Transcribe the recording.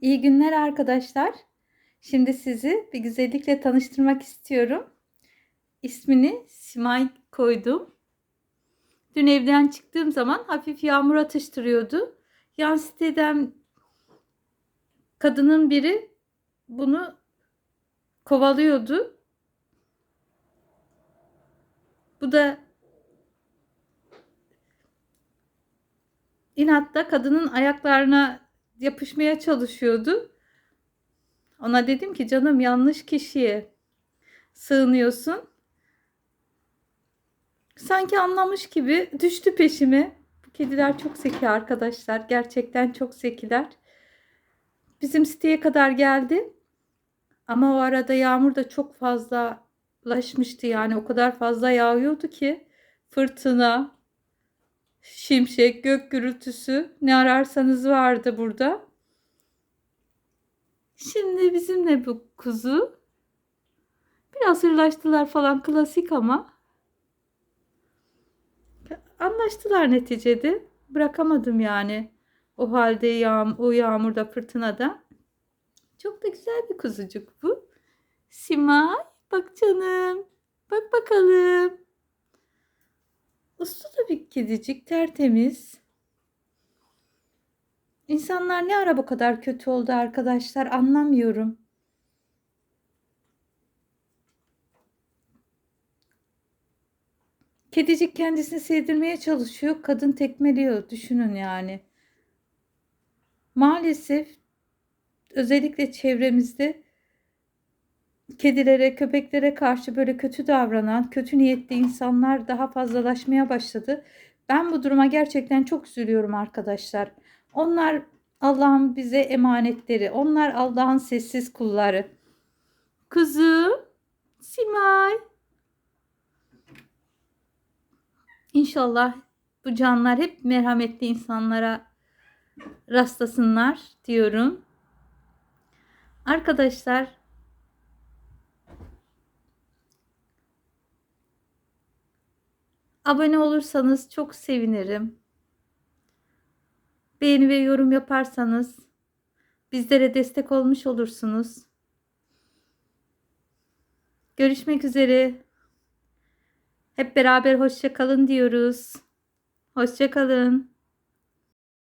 İyi günler arkadaşlar. Şimdi sizi bir güzellikle tanıştırmak istiyorum. İsmini Simay koydum. Dün evden çıktığım zaman hafif yağmur atıştırıyordu. Yan siteden kadının biri bunu kovalıyordu. Bu da inatla kadının ayaklarına yapışmaya çalışıyordu. Ona dedim ki canım yanlış kişiye sığınıyorsun. Sanki anlamış gibi düştü peşime. Bu kediler çok zeki arkadaşlar. Gerçekten çok zekiler. Bizim siteye kadar geldi. Ama o arada yağmur da çok fazlalaşmıştı yani o kadar fazla yağıyordu ki fırtına, şimşek, gök gürültüsü ne ararsanız vardı burada. Şimdi bizimle bu kuzu. Biraz hırlaştılar falan klasik ama. Anlaştılar neticede. Bırakamadım yani. O halde yağ, o yağmurda fırtınada. Çok da güzel bir kuzucuk bu. Simay bak canım. Bak bakalım. Uslu kedicik tertemiz. İnsanlar ne ara bu kadar kötü oldu arkadaşlar anlamıyorum. Kedicik kendisini sevdirmeye çalışıyor. Kadın tekmeliyor. Düşünün yani. Maalesef özellikle çevremizde kedilere, köpeklere karşı böyle kötü davranan, kötü niyetli insanlar daha fazlalaşmaya başladı. Ben bu duruma gerçekten çok üzülüyorum arkadaşlar. Onlar Allah'ın bize emanetleri. Onlar Allah'ın sessiz kulları. Kızım, Simay. İnşallah bu canlar hep merhametli insanlara rastlasınlar diyorum. Arkadaşlar abone olursanız çok sevinirim. Beğeni ve yorum yaparsanız bizlere destek olmuş olursunuz. Görüşmek üzere. Hep beraber hoşça kalın diyoruz. Hoşça kalın.